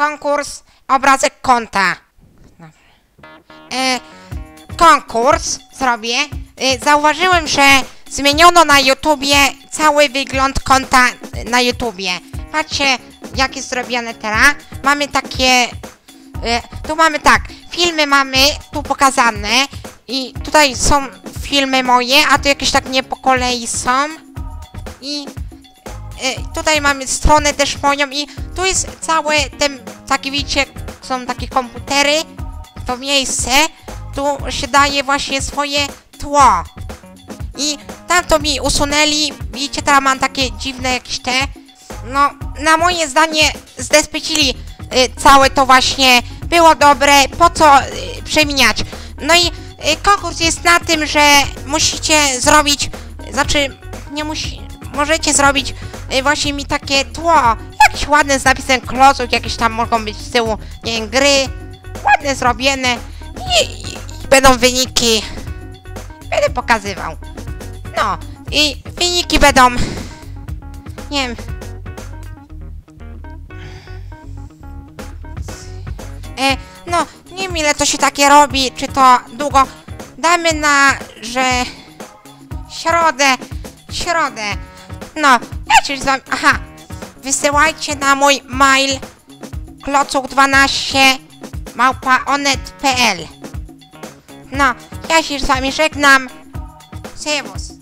konkurs obrazek konta. E, konkurs zrobię. E, zauważyłem, że zmieniono na YouTubie cały wygląd konta na YouTubie. Patrzcie, jak jest zrobione teraz. Mamy takie... E, tu mamy tak, filmy mamy tu pokazane i tutaj są filmy moje, a tu jakieś tak nie po kolei są. I tutaj mamy stronę też moją i tu jest całe ten, taki widzicie, są takie komputery, to miejsce, tu się daje właśnie swoje tło. I tam to mi usunęli, widzicie, teraz mam takie dziwne jakieś te, no, na moje zdanie zdespecili y, całe to właśnie, było dobre, po co y, przemieniać. No i konkurs jest na tym, że musicie zrobić, znaczy, nie musi, możecie zrobić y, właśnie mi takie tło, jakieś ładne z napisem kloców, jakieś tam mogą być z tyłu, nie wiem, gry, ładne zrobione i, i, i będą wyniki, będę pokazywał. No, i wyniki będą, nie wiem, E, no, nie wiem ile to się takie robi, czy to długo. Damy na, że środę, środę. No, ja się z wami, aha, wysyłajcie na mój mail klocuk12 małpa onet.pl No, ja się z wami żegnam. Servus.